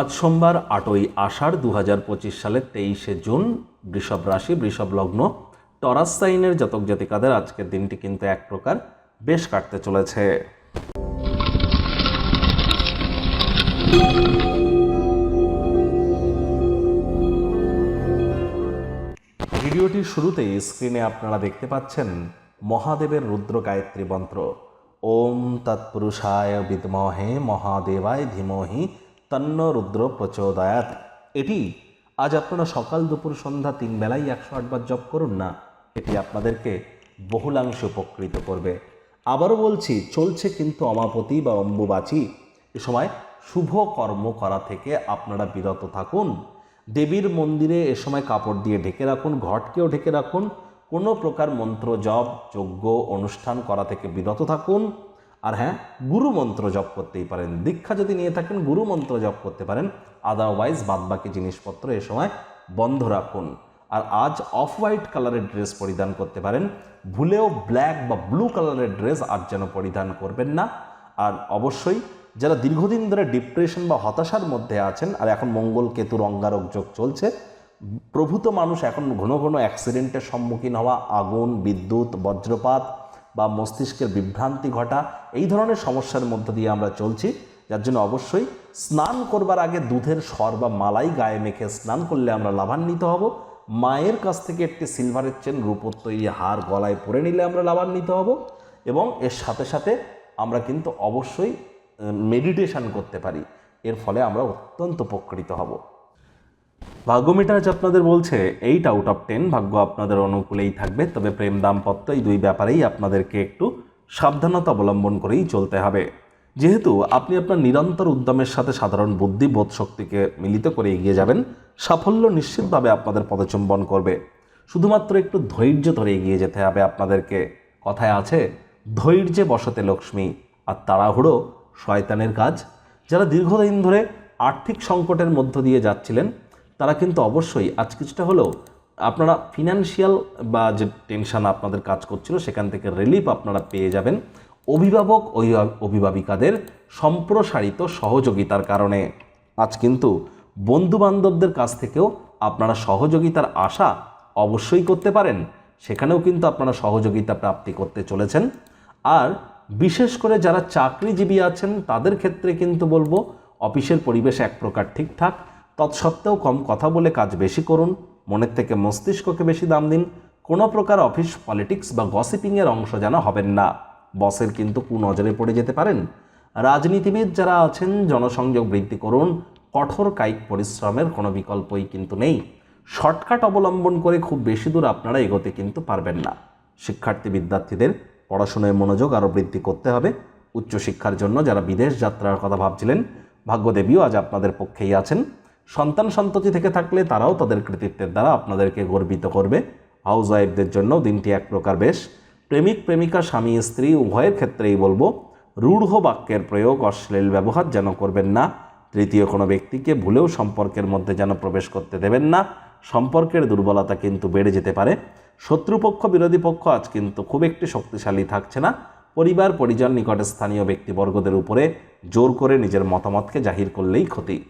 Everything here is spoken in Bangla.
আজ সোমবার আটই আষাঢ় দু হাজার পঁচিশ সালের তেইশে জুন, বৃষভ রাশি, বৃষভ লগ্ন। টরাস জাতক জাতিকাদের আজকের দিনটি কিন্তু এক প্রকার বেশ কাটতে চলেছে। ভিডিওটির শুরুতেই স্ক্রিনে আপনারা দেখতে পাচ্ছেন মহাদেবের রুদ্র গায়ত্রী মন্ত্র। ওম তৎপুরুষায় বিদমহে মহাদেবায় ধীমহি তন্ন রুদ্র প্রচোদয়াত। এটি আজ আপনারা সকাল দুপুর সন্ধ্যা তিন বেলায় একশো আটবার জপ করুন না, এটি আপনাদেরকে বহুলাংশে উপকৃত করবে। আবারও বলছি, চলছে কিন্তু অমাপতি বা অম্বুবাচী। এ সময় শুভ কর্ম করা থেকে আপনারা বিরত থাকুন। দেবীর মন্দিরে এ সময় কাপড় দিয়ে ঢেকে রাখুন, ঘটকেও ঢেকে রাখুন। কোনো প্রকার মন্ত্র জপ, যজ্ঞ, অনুষ্ঠান করা থেকে বিরত থাকুন। আর হ্যাঁ গুরু মন্ত্র জপ করতেই পারেন। দীক্ষা যদি নিয়ে থাকেন, গুরু মন্ত্র জপ করতে পারেন। আদারওয়াইজ বাদবাকি জিনিসপত্র এ সময় বন্ধ রাখুন। আর আজ অফ হোয়াইট কালারের ড্রেস পরিধান করতে পারেন। ভুলেও ব্ল্যাক বা ব্লু কালারের ড্রেস আজ যেন পরিধান করবেন না। আর অবশ্যই, যারা দীর্ঘদিন ধরে ডিপ্রেশন বা হতাশার মধ্যে আছেন, আর এখন মঙ্গল কেতুর অঙ্গারক যোগ চলছে, প্রভূত মানুষ এখন ঘন ঘন অ্যাক্সিডেন্টের সম্মুখীন হওয়া, আগুন, বিদ্যুৎ, বজ্রপাত বা মস্তিষ্কের বিভ্রান্তি ঘটা, এই ধরনের সমস্যার মধ্য দিয়ে আমরা চলছি। যার জন্য অবশ্যই স্নান করবার আগে দুধের সর বা মালাই গায়ে মেখে স্নান করলে আমরা লাভান্বিত হব। মায়ের কাছ থেকে একটি সিলভারের চেন রূপোর তৈরি হার গলায় পরে নিলে আমরা লাভান্বিত হব এবং এর সাথে সাথে আমরা কিন্তু অবশ্যই মেডিটেশন করতে পারি। এর ফলে আমরা অত্যন্ত উপকৃত হব। ভাগ্য মিটার আজ আপনাদের বলছে এইট আউট অফ টেন ভাগ্য আপনাদের অনুকূলেই থাকবে। তবে প্রেম দাম্পত্য এই দুই ব্যাপারেই আপনাদেরকে একটু সাবধানতা অবলম্বন করেই চলতে হবে। যেহেতু আপনি আপনার নিরন্তর উদ্যমের সাথে সাধারণ বুদ্ধি, বোধ শক্তিকে মিলিত করে এগিয়ে যাবেন, সাফল্য নিশ্চিতভাবে আপনাদের পদচুম্বন করবে। শুধুমাত্র একটু ধৈর্য ধরে এগিয়ে যেতে হবে আপনাদেরকে। কথায় আছে, ধৈর্যে বসতে লক্ষ্মী আর তাড়াহুড়ো শয়তানের কাজ। যারা দীর্ঘদিন ধরে আর্থিক সংকটের মধ্য দিয়ে যাচ্ছিলেন তারা কিন্তু অবশ্যই আজ কিছুটা হলেও আপনারা ফিনান্সিয়াল বা যে টেনশান আপনাদের কাজ করছিল, সেখান থেকে রিলিফ আপনারা পেয়ে যাবেন। অভিভাবক অভিভা- অভিভাবিকাদের সম্প্রসারিত সহযোগিতার কারণে আজ কিন্তু বন্ধু বান্ধবদের কাছ থেকেও আপনারা সহযোগিতার আশা অবশ্যই করতে পারেন। সেখানেও কিন্তু আপনারা সহযোগিতা প্রাপ্তি করতে চলেছেন। আর বিশেষ করে যারা চাকরিজীবী আছেন, তাদের ক্ষেত্রে কিন্তু বলব, অফিসের পরিবেশ এক প্রকার ঠিকঠাক তৎসত্ত্বেও কম কথা বলে কাজ বেশি করুন, মনের থেকে মস্তিষ্ককে বেশি দাম দিন, কোনো প্রকার অফিস, পলিটিক্স বা গসিপিংয়ের অংশ যেন হবেন না। বসের কিন্তু কুনজরে পড়ে যেতে পারেন। রাজনীতিবিদ যারা আছেন, জনসংযোগ বৃদ্ধি করুন, কঠোর কায়িক পরিশ্রমের কোনো বিকল্পই কিন্তু নেই। শর্টকাট অবলম্বন করে খুব বেশি দূর আপনারা এগোতে কিন্তু পারবেন না। শিক্ষার্থী বিদ্যার্থীদের পড়াশোনায় মনোযোগ আরও বৃদ্ধি করতে হবে। উচ্চশিক্ষার জন্য যারা বিদেশ যাত্রার কথা ভাবছিলেন, ভাগ্যদেবীও আজ আপনাদের পক্ষেই আছেন। সন্তান সন্ততি থেকে থাকলে তারাও তাদের কৃতিত্বের দ্বারা আপনাদেরকে গর্বিত করবে। হাউস ওয়াইফদের জন্য দিনটি এক প্রকার বেশ। প্রেমিক, প্রেমিকা, স্বামী, স্ত্রী, উভয়ের ক্ষেত্রেই বলব, রূঢ় বাক্যের প্রয়োগ অশ্লীল ব্যবহার যেন করবেন না। তৃতীয় কোনো ব্যক্তিকে ভুলেও সম্পর্কের মধ্যে যেন প্রবেশ করতে দেবেন না। সম্পর্কের দুর্বলতা কিন্তু বেড়ে যেতে পারে। শত্রুপক্ষ, বিরোধী পক্ষ আজ কিন্তু খুব একটি শক্তিশালী থাকছে না। পরিবার, পরিজন, নিকটে স্থানীয় ব্যক্তিবর্গদের উপরে জোর করে নিজের মতামতকে জাহির করলেই ক্ষতি।